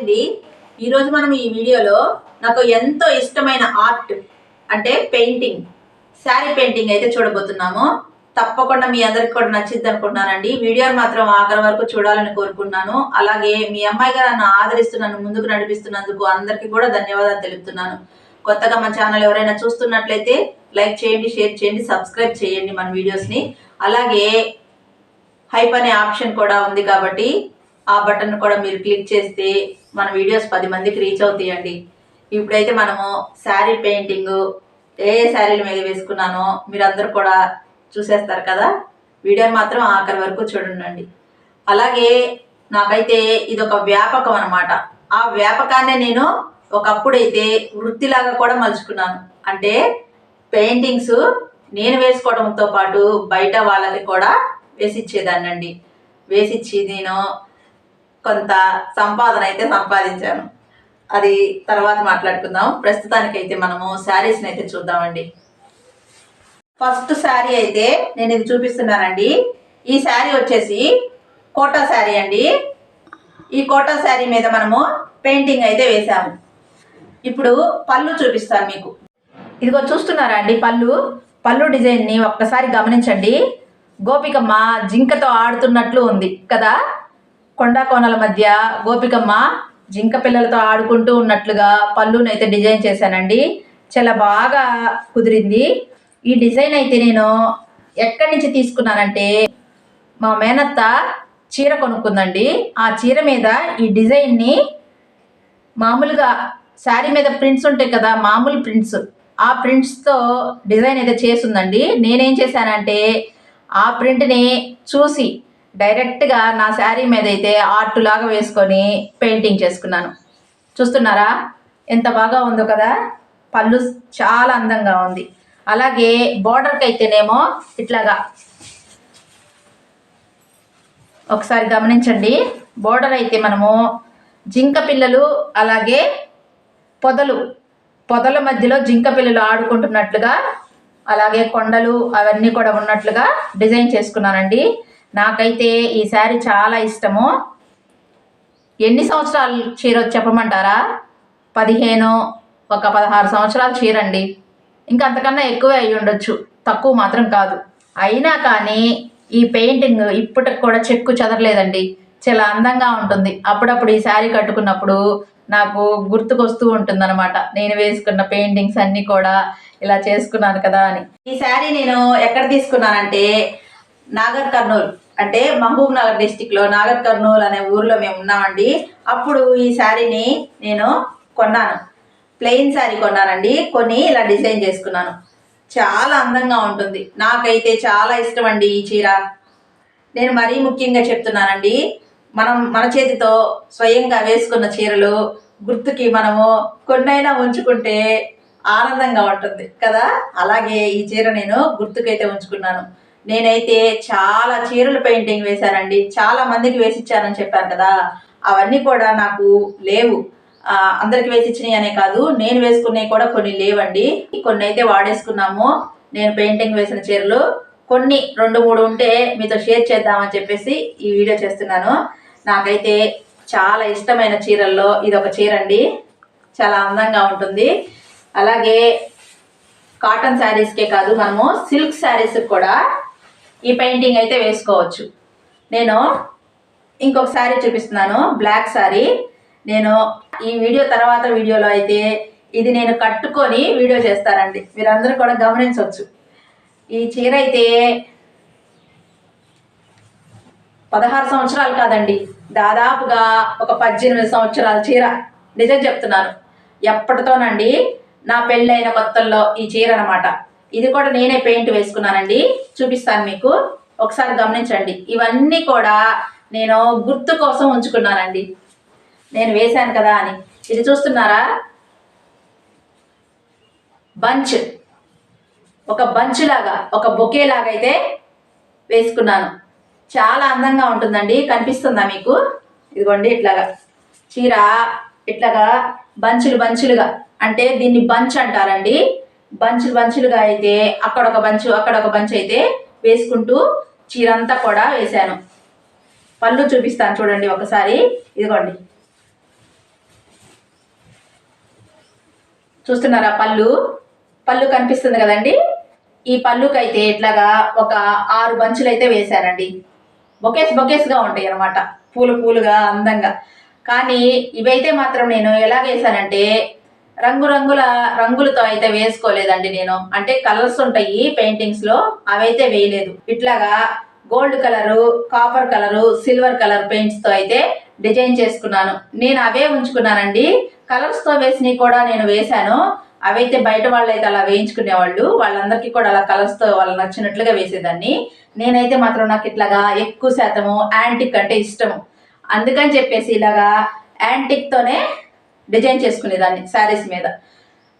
అండి ఈరోజు మనం ఈ వీడియోలో నాకు ఎంతో ఇష్టమైన ఆర్ట్ అంటే పెయింటింగ్. శారీ పెయింటింగ్ అయితే చూడబోతున్నాము. తప్పకుండా మీ అందరికి కూడా నచ్చింది అనుకుంటున్నానండి. వీడియోని మాత్రం ఆఖరి వరకు చూడాలని కోరుకుంటున్నాను. అలాగే మీ అమ్మాయి గారు నన్ను ఆదరిస్తూ నన్ను ముందుకు నడిపిస్తున్నందుకు అందరికీ కూడా ధన్యవాదాలు తెలుపుతున్నాను. కొత్తగా మన ఛానల్ ఎవరైనా చూస్తున్నట్లయితే లైక్ చేయండి షేర్ చేయండి సబ్స్క్రైబ్ చేయండి మన వీడియోస్ని. అలాగే హైప్ అనే ఆప్షన్ కూడా ఉంది కాబట్టి ఆ బటన్ కూడా మీరు క్లిక్ చేస్తే మన వీడియోస్ పది మందికి రీచ్ అవుతాయండి. ఇప్పుడైతే మనము శారీ పెయింటింగ్ ఏ ఏ శారీల మీద వేసుకున్నానో మీరందరూ కూడా చూసేస్తారు కదా? వీడియో మాత్రం ఆఖరి వరకు చూడండి అలాగే నాకైతే ఇది ఒక వ్యాపకం అనమాట ఆ వ్యాపకాన్ని నేను ఒకప్పుడైతే వృత్తిలాగా కూడా మలుచుకున్నాను. అంటే పెయింటింగ్స్ నేను వేసుకోవడంతో పాటు బయట వాళ్ళకి కూడా వేసిచ్చేదాన్నండి. వేసిచ్చి నేను కొంత సంపాదన అయితే సంపాదించాను. అది తర్వాత మాట్లాడుకుందాం. ప్రస్తుతానికైతే మనము శారీస్ని అయితే చూద్దామండి. ఫస్ట్ శారీ అయితే నేను ఇది చూపిస్తున్నానండి. ఈ శారీ వచ్చేసి కోటా శారీ అండి. ఈ కోటా శారీ మీద మనము పెయింటింగ్ అయితే వేసాము ఇప్పుడు పళ్ళు చూపిస్తాను మీకు. ఇదిగో చూస్తున్నారా అండి పళ్ళు? పళ్ళు డిజైన్ని ఒక్కసారి గమనించండి. గోపికమ్మ జింకతో ఆడుతున్నట్లు ఉంది కదా? కొండా కోనల మధ్య గోపికమ్మ జింక పిల్లలతో ఆడుకుంటూ ఉన్నట్లుగా పళ్ళునైతే డిజైన్ చేశానండి. చాలా బాగా కుదిరింది. ఈ డిజైన్ అయితే నేను ఎక్కడి నుంచి తీసుకున్నానంటే మా మేనత్త చీర కొనుక్కుందండి. ఆ చీర మీద ఈ డిజైన్ని మామూలుగా శారీ మీద ప్రింట్స్ ఉంటాయి కదా మామూలు ప్రింట్స్. ఆ ప్రింట్స్తో డిజైన్ అయితే చేసిందండి నేనేం చేశానంటే ఆ ప్రింట్ని చూసి డైరెక్ట్గా నా శారీ మీద అయితే ఆర్ట్ లాగా వేసుకొని పెయింటింగ్ చేసుకున్నాను. చూస్తున్నారా? ఎంత బాగా ఉందో కదా? పళ్ళు చాలా అందంగా ఉంది. అలాగే బార్డర్కి అయితేనేమో ఇట్లాగా. ఒకసారి గమనించండి. బోర్డర్ అయితే మనము జింక పిల్లలు అలాగే పొదలు. పొదల మధ్యలో జింక పిల్లలు ఆడుకుంటున్నట్లుగా అలాగే కొండలు అవన్నీ కూడా ఉన్నట్లుగా డిజైన్ చేసుకున్నానండి. నాకైతే ఈ శారీ చాలా ఇష్టము. ఎన్ని సంవత్సరాలు చీర చెప్పమంటారా? పదిహేను ఒక పదహారు సంవత్సరాలు చీర అండి ఇంకా అంతకన్నా ఎక్కువే అయి ఉండొచ్చు. తక్కువ మాత్రం కాదు. అయినా కానీ ఈ పెయింటింగ్ ఇప్పటికి కూడా చెక్కు చెదరలేదండి. చాలా అందంగా ఉంటుంది. అప్పుడప్పుడు ఈ శారీ కట్టుకున్నప్పుడు నాకు గుర్తుకొస్తూ ఉంటుంది అనమాట నేను వేసుకున్న పెయింటింగ్స్ అన్నీ కూడా ఇలా చేసుకున్నాను కదా అని. ఈ శారీ నేను ఎక్కడ తీసుకున్నానంటే నాగర్ కర్నూల్. అంటే మహబూబ్ నగర్ డిస్టిక్లో నాగర్ కర్నూల్ అనే ఊర్లో మేము ఉన్నామండి. అప్పుడు ఈ శారీని నేను కొన్నాను. ప్లెయిన్ శారీ కొన్నానండి. కొని ఇలా డిజైన్ చేసుకున్నాను. చాలా అందంగా ఉంటుంది. నాకైతే చాలా ఇష్టం అండి ఈ చీర. నేను మరీ ముఖ్యంగా చెప్తున్నానండి. మనం మన చేతితో స్వయంగా వేసుకున్న చీరలు గుర్తుకి మనము కొన్నైనా ఉంచుకుంటే ఆనందంగా ఉంటుంది కదా? అలాగే ఈ చీర నేను గుర్తుకైతే ఉంచుకున్నాను. నేనైతే చాలా చీరలు పెయింటింగ్ వేశానండి. చాలా మందికి వేసిచ్చానని చెప్పాను కదా. అవన్నీ కూడా నాకు లేవు. అందరికి అందరికి వేసిచ్చినాయి అనే కాదు. నేను వేసుకునేవి కూడా కొన్ని లేవండి. కొన్ని అయితే వాడేసుకున్నాము. నేను పెయింటింగ్ వేసిన చీరలు. కొన్ని రెండు మూడు ఉంటే మీతో షేర్ చేద్దామని చెప్పేసి ఈ వీడియో చేస్తున్నాను. నాకైతే చాలా ఇష్టమైన చీరల్లో ఇది ఒక చీర అండి చాలా అందంగా ఉంటుంది. అలాగే కాటన్ శారీస్కే కాదు మనము సిల్క్ శారీస్కి కూడా ఈ పెయింటింగ్ అయితే వేసుకోవచ్చు. నేను ఇంకొక శారీ చూపిస్తున్నాను బ్లాక్ శారీ నేను ఈ వీడియో తర్వాత వీడియోలో అయితే ఇది నేను కట్టుకొని వీడియో చేస్తానండి. మీరందరూ కూడా గమనించవచ్చు. ఈ చీర అయితే పదహారు సంవత్సరాలు కాదండి. దాదాపుగా ఒక పద్దెనిమిది సంవత్సరాల చీర. నిజం చెప్తున్నాను. ఎప్పటితోనండి నా పెళ్ళైన కొత్తల్లో ఈ చీర అనమాట ఇది కూడా నేనే పెయింట్ వేసుకున్నానండి. చూపిస్తాను మీకు. ఒకసారి గమనించండి. ఇవన్నీ కూడా నేను గుర్తు కోసం ఉంచుకున్నానండి. నేను వేశాను కదా అని. ఇది చూస్తున్నారా? బంచ్. ఒక బంచ్ లాగా ఒక బొకే లాగా అయితే వేసుకున్నాను. చాలా అందంగా ఉంటుందండి. కనిపిస్తుందా మీకు? ఇదిగోండి ఇట్లాగా. చీర ఇట్లాగా బంచులు బంచులుగా. అంటే దీన్ని బంచ్ అంటారండి. బంచులు బంచులుగా అయితే అక్కడ ఒక బంచు అక్కడ ఒక బంచు అయితే వేసుకుంటూ చీరంతా కూడా వేశాను. పళ్ళు చూపిస్తాను చూడండి ఒకసారి. ఇదిగోండి. చూస్తున్నారా పళ్ళు? పళ్ళు కనిపిస్తుంది కదండి? ఈ పళ్ళుకైతే ఇట్లాగా ఒక ఆరు బంచులు అయితే వేశానండి బొకేస్ బొకేస్గా ఉంటాయి అనమాట పూలు పూలుగా అందంగా. కానీ ఇవైతే మాత్రం నేను ఎలా వేశానంటే రంగురంగుల రంగులతో అయితే వేసుకోలేదండి నేను. అంటే కలర్స్ ఉంటాయి పెయింటింగ్స్లో అవైతే వేయలేదు. ఇట్లాగా gold colour copper colour silver colour పెయింట్స్తో అయితే డిజైన్ చేసుకున్నాను. నేను అవే ఉంచుకున్నానండి. కలర్స్తో వేసినవి కూడా నేను వేశాను. అవైతే బయట వాళ్ళు అయితే అలా వేయించుకునేవాళ్ళు. వాళ్ళందరికీ కూడా అలా కలర్స్తో వాళ్ళు నచ్చినట్లుగా వేసేదాన్ని. నేనైతే మాత్రం నాకు ఇట్లాగా ఎక్కువ శాతము యాంటిక్ అంటే ఇష్టము. అందుకని చెప్పేసి ఇలాగా యాంటిక్ తోనే డిజైన్ చేసుకునేదాన్ని శారీస్ మీద.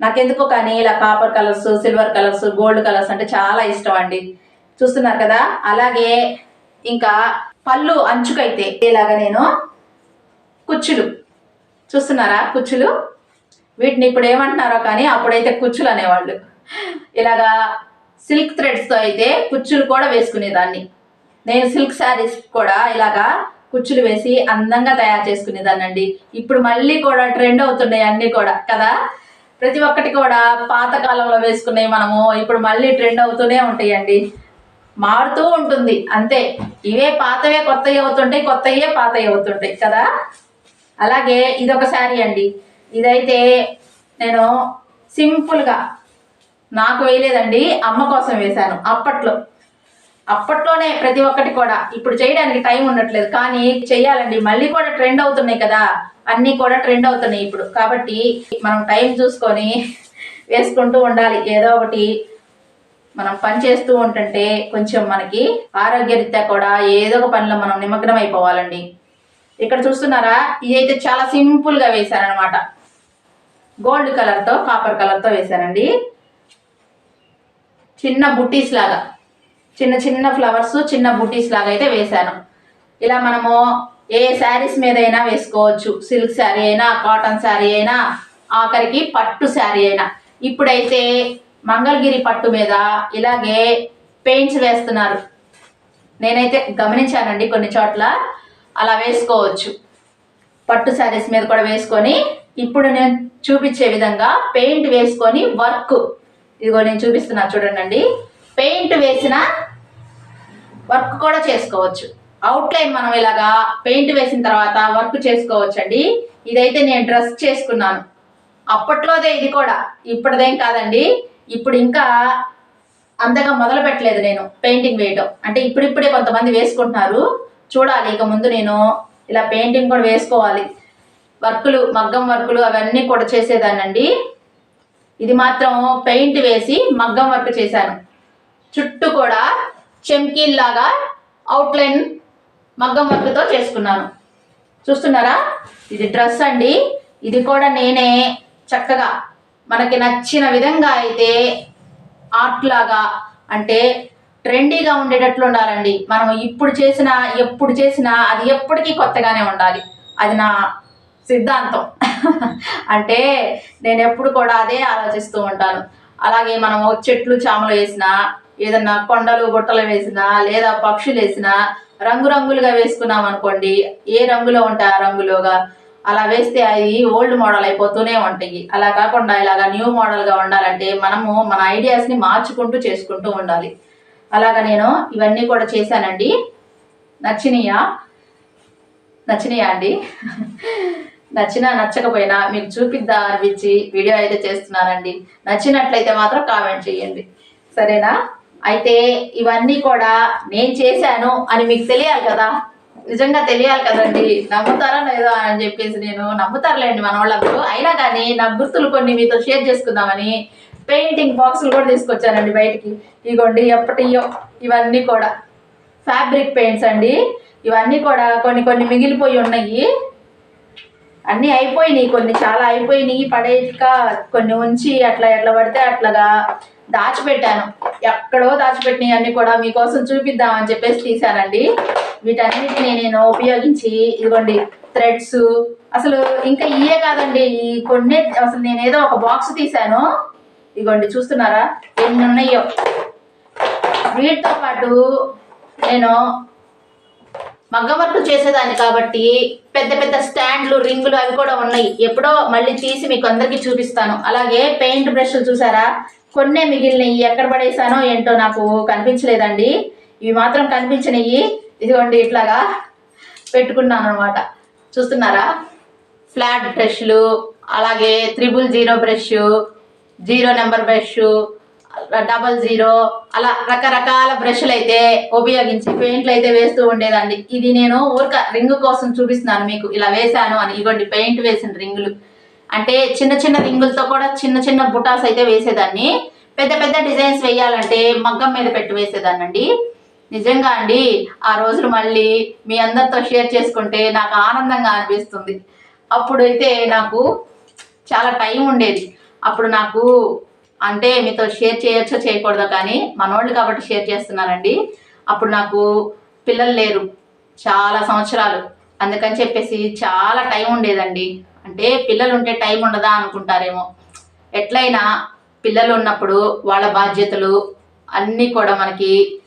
నాకెందుకో కానీ ఇలా copper colours silver colours gold colours అంటే చాలా ఇష్టం అండి. చూస్తున్నారు కదా? అలాగే ఇంకా పళ్ళు అంచుకైతే ఇలాగా నేను కుచ్చులు. చూస్తున్నారా కుచ్చులు? వీటిని ఇప్పుడు ఏమంటున్నారో కానీ అప్పుడైతే కుచ్చులు అనేవాళ్ళు. ఇలాగా సిల్క్ థ్రెడ్స్తో అయితే కుచ్చులు కూడా వేసుకునేదాన్ని. నేను సిల్క్ శారీస్ కూడా ఇలాగా కుచ్చులు వేసి అందంగా తయారు చేసుకునేదాన్ని అండి ఇప్పుడు మళ్ళీ కూడా ట్రెండ్ అవుతున్నాయి అన్నీ కూడా కదా? ప్రతి ఒక్కటి కూడా పాత కాలంలో వేసుకునేవి మనము ఇప్పుడు మళ్ళీ ట్రెండ్ అవుతూనే ఉంటాయండి. మారుతూ ఉంటుంది అంతే. ఇవే పాతవే కొత్తవి అవుతుంటాయి కొత్తవే పాతవి అవుతుంటాయి కదా? అలాగే ఇదొక శారీ అండి. ఇదైతే నేను సింపుల్గా నాకు వేయలేదండి అమ్మ కోసం వేశాను అప్పట్లో. అప్పట్లోనే ప్రతి ఒక్కటి కూడా. ఇప్పుడు చేయడానికి టైం ఉండట్లేదు. కానీ చెయ్యాలండి. మళ్ళీ కూడా ట్రెండ్ అవుతున్నాయి కదా. అన్నీ కూడా ట్రెండ్ అవుతున్నాయి ఇప్పుడు. కాబట్టి మనం టైం చూసుకొని వేసుకుంటూ ఉండాలి. ఏదో ఒకటి మనం పని చేస్తూ ఉంటుంటే కొంచెం మనకి ఆరోగ్యరీత్యా కూడా ఏదో ఒక పనిలో మనం నిమగ్నం అయిపోవాలండి. ఇక్కడ చూస్తున్నారా? ఇదైతే చాలా సింపుల్గా వేశారనమాట గోల్డ్ కలర్తో కాపర్ కలర్తో వేశానండి చిన్న బుట్టీస్ లాగా. చిన్న చిన్న ఫ్లవర్స్ చిన్న బుటీస్ లాగా అయితే వేశాను. ఇలా మనము ఏ శారీస్ మీద అయినా వేసుకోవచ్చు. సిల్క్ శారీ అయినా కాటన్ శారీ అయినా ఆఖరికి పట్టు శారీ అయినా. ఇప్పుడైతే మంగళగిరి పట్టు మీద ఇలాగే పెయింట్స్ వేస్తున్నారు. నేనైతే గమనించానండి కొన్ని చోట్ల అలా వేసుకోవచ్చు. పట్టు శారీస్ మీద కూడా వేసుకొని ఇప్పుడు నేను చూపించే విధంగా పెయింట్ వేసుకొని వర్క్. ఇదిగో నేను చూపిస్తున్నా చూడండి పెయింట్ వేసిన వర్క్ కూడా చేసుకోవచ్చు. అవుట్లైన్ మనం ఇలాగా పెయింట్ వేసిన తర్వాత వర్క్ చేసుకోవచ్చు అండి ఇదైతే నేను డ్రెస్ చేసుకున్నాను. అప్పట్లోదే ఇది కూడా. ఇప్పటిదేం కాదండి. ఇప్పుడు ఇంకా అంతగా మొదలు పెట్టలేదు నేను పెయింటింగ్ వేయటం. అంటే ఇప్పుడిప్పుడే కొంతమంది వేసుకుంటున్నారు. చూడాలి ఇక ముందు నేను ఇలా పెయింటింగ్ కూడా వేసుకోవాలి. వర్కులు మగ్గం వర్కులు అవన్నీ కూడా చేసేదానండి ఇది మాత్రం పెయింట్ వేసి మగ్గం వర్క్ చేశాను. చుట్టూ కూడా చెమ్కీల్లాగా అవుట్లైన్ మగ్గం వర్క్తో చేసుకున్నాను. చూస్తున్నారా? ఇది డ్రెస్ అండి. ఇది కూడా నేనే చక్కగా మనకి నచ్చిన విధంగా అయితే ఆర్ట్ లాగా అంటే ట్రెండీగా ఉండేటట్లు ఉండాలండి. మనం ఇప్పుడు చేసిన ఎప్పుడు చేసినా అది ఎప్పటికీ కొత్తగానే ఉండాలి. అది నా సిద్ధాంతం. అంటే నేను ఎప్పుడు కూడా అదే ఆలోచిస్తూ ఉంటాను. అలాగే మనం చెట్లు చామలు వేసినా ఏదన్నా కొండలు గుట్టలు వేసినా లేదా పక్షులు వేసినా రంగురంగులుగా వేసుకున్నాం అనుకోండి ఏ రంగులో ఉంటే ఆ రంగులోగా? అలా వేస్తే అవి ఓల్డ్ మోడల్ అయిపోతూనే ఉంటాయి. అలా కాకుండా ఇలాగా న్యూ మోడల్గా ఉండాలంటే మనము మన ఐడియాస్ని మార్చుకుంటూ చేసుకుంటూ ఉండాలి. అలాగా నేను ఇవన్నీ కూడా చేశానండి. నచ్చినయా? నచ్చినయా అండి? నచ్చినా నచ్చకపోయినా మీకు చూపిద్దా అనిపించి వీడియో అయితే చేస్తున్నానండి. నచ్చినట్లయితే మాత్రం కామెంట్ చేయండి. సరేనా? అయితే ఇవన్నీ కూడా నేను చేశాను అని మీకు తెలియాలి కదా? నిజంగా తెలియాలి కదండి. నమ్ముతారా లేదా అని చెప్పేసి నేను నమ్ముతారులేండి మన వాళ్ళందరూ అయినా కానీ నా గుర్తులు కొన్ని మీతో షేర్ చేసుకుందామని పెయింటింగ్ బాక్సులు కూడా తీసుకొచ్చానండి బయటికి. ఇగోండి ఎప్పటియో ఇవన్నీ కూడా. ఫ్యాబ్రిక్ పెయింట్స్ అండి. ఇవన్నీ కూడా కొన్ని కొన్ని మిగిలిపోయి ఉన్నాయి. అన్నీ అయిపోయినాయి కొన్ని చాలా అయిపోయినాయి పడేక కొన్ని ఉంచి అట్లా ఎట్లా పడితే అట్లాగా దాచిపెట్టాను. ఎక్కడో దాచిపెట్టినవి అన్ని కూడా మీకోసం చూపిద్దామని చెప్పేసి తీశానండి వీటన్నిటిని నేను ఉపయోగించి ఇదిగోండి థ్రెడ్స్. అసలు ఇంకా ఇయే కాదండి ఈ కొన్ని అసలు నేను ఏదో ఒక బాక్స్ తీశాను. ఇదిగోండి చూస్తున్నారా? ఎన్ని ఉన్నాయో వీటితో పాటు నేను మగ్గం వర్క్ చేసేదాన్ని కాబట్టి పెద్ద పెద్ద స్టాండ్లు రింగులు అవి కూడా ఉన్నాయి. ఎప్పుడో మళ్ళీ తీసి మీకు అందరికీ చూపిస్తాను. అలాగే పెయింట్ బ్రష్లు చూసారా? కొన్నే మిగిలినవి ఎక్కడ పడేసానో ఏంటో నాకు కనిపించలేదండి. ఇవి మాత్రం కనిపించినవి ఇదిగోండి ఇట్లాగా పెట్టుకున్నాను అనమాట చూస్తున్నారా? ఫ్లాట్ బ్రష్లు అలాగే triple zero brush zero number brush double zero అలా రకరకాల బ్రష్లు అయితే ఉపయోగించి పెయింట్లు అయితే వేస్తూ ఉండేదండి. ఇది నేను ఊరిక రింగ్ కోసం చూపిస్తున్నాను మీకు. ఇలా వేశాను అని ఇగోండి పెయింట్ వేసిన రింగులు. అంటే చిన్న చిన్న రింగులతో కూడా చిన్న చిన్న బుటాస్ అయితే వేసేదాన్ని. పెద్ద పెద్ద డిజైన్స్ వేయాలంటే మగ్గం మీద పెట్టి వేసేదాన్నండి. నిజంగా అండి ఆ రోజులు మళ్ళీ మీ అందరితో షేర్ చేసుకుంటే నాకు ఆనందంగా అనిపిస్తుంది. అప్పుడైతే నాకు చాలా టైం ఉండేది. అప్పుడు నాకు అంటే మీతో షేర్ చేయొచ్చో చేయకూడదో కానీ మనోళ్ళు కాబట్టి షేర్ చేస్తున్నానండి. అప్పుడు నాకు పిల్లలు లేరు. చాలా సంవత్సరాలు. అందుకని చెప్పేసి చాలా టైం ఉండేదండి. అంటే పిల్లలు ఉంటే టైం ఉండదా అనుకుంటారేమో. ఎట్లయినా పిల్లలు ఉన్నప్పుడు వాళ్ళ బాధ్యతలు అన్నీ కూడా మనకి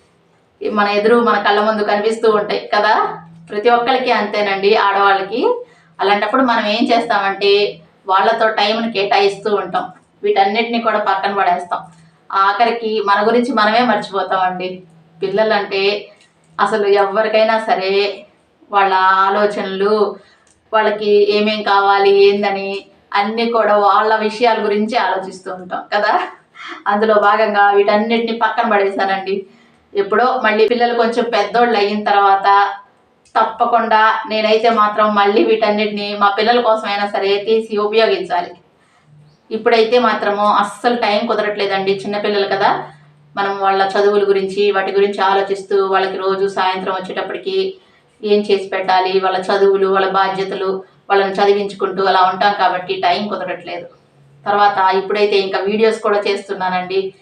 మన ఎదురు మన కళ్ళ ముందు కనిపిస్తూ ఉంటాయి కదా. ప్రతి ఒక్కరికి అంతేనండి ఆడవాళ్ళకి. అలాంటప్పుడు మనం ఏం చేస్తామంటే వాళ్ళతో టైంని కేటాయిస్తూ ఉంటాం. వీటన్నిటిని కూడా పక్కన పడేస్తాం. ఆఖరికి మన గురించి మనమే మర్చిపోతామండి. పిల్లలంటే అసలు ఎవరికైనా సరే వాళ్ళ ఆలోచనలు వాళ్ళకి ఏమేం కావాలి ఏందని అన్నీ కూడా వాళ్ళ విషయాల గురించి ఆలోచిస్తూ ఉంటాం కదా. అందులో భాగంగా వీటన్నిటిని పక్కన పడేశానండి. ఎప్పుడో మళ్ళీ పిల్లలు కొంచెం పెద్దోళ్ళు అయిన తర్వాత తప్పకుండా నేనైతే మాత్రం మళ్ళీ వీటన్నిటిని మా పిల్లల కోసమైనా సరే తీసి ఉపయోగించాలి. ఇప్పుడైతే మాత్రము అస్సలు టైం కుదరట్లేదండి చిన్నపిల్లలు కదా. మనం వాళ్ళ చదువుల గురించి వాటి గురించి ఆలోచిస్తూ వాళ్ళకి రోజు సాయంత్రం వచ్చేటప్పటికి ఏం చేసి పెట్టాలి వాళ్ళ చదువులు వాళ్ళ బాధ్యతలు వాళ్ళని చదివించుకుంటూ అలా ఉంటాం కాబట్టి టైం కుదరట్లేదు. తర్వాత ఇప్పుడైతే ఇంకా వీడియోస్ కూడా చేస్తున్నానండి.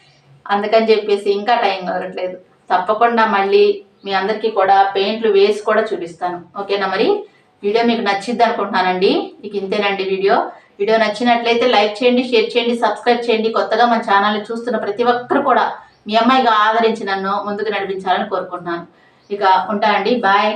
అందుకని చెప్పేసి ఇంకా టైం కుదరట్లేదు. తప్పకుండా మళ్ళీ మీ అందరికీ కూడా పెయింట్లు వేసి కూడా చూపిస్తాను. ఓకేనా మరి? వీడియో మీకు నచ్చింది అనుకుంటున్నానండి. మీకు ఇంతేనండి వీడియో. వీడియో నచ్చినట్లయితే లైక్ చేయండి షేర్ చేయండి సబ్స్క్రైబ్ చేయండి. కొత్తగా మన ఛానల్ని చూస్తున్న ప్రతి ఒక్కరు కూడా మీ అమ్మాయిగా ఆదరించి నన్ను ముందుకు నడిపించాలని కోరుకుంటున్నాను. ఇక ఉంటా అండి. బాయ్.